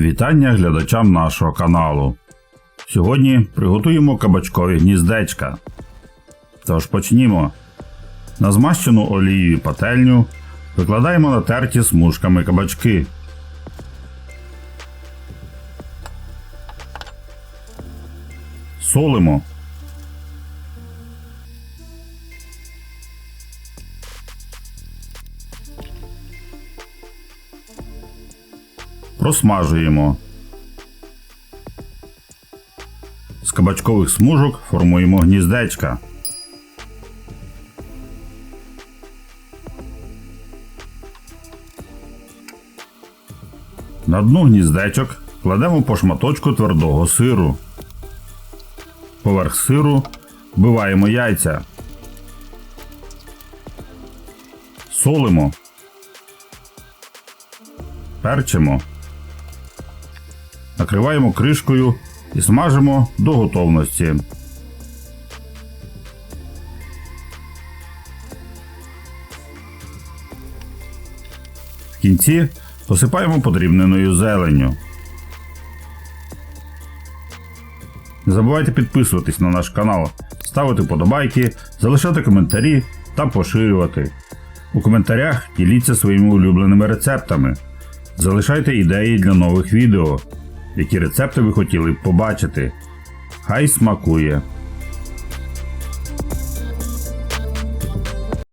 Вітання глядачам нашого каналу. Сьогодні приготуємо кабачкові гніздечка. Тож почнімо. На змащену олією пательню викладаємо натерті смужками кабачки. Солимо. Просмажуємо. З кабачкових смужок формуємо гніздечка. На дно гніздечок кладемо по шматочку твердого сиру. Поверх сиру вбиваємо яйця. Солимо. Перчимо. Накриваємо кришкою і смажимо до готовності. В кінці посипаємо подрібненою зеленню. Не забувайте підписуватись на наш канал, ставити подобайки, залишати коментарі та поширювати. У коментарях діліться своїми улюбленими рецептами. Залишайте ідеї для нових відео, які рецепти ви хотіли б побачити. Хай смакує!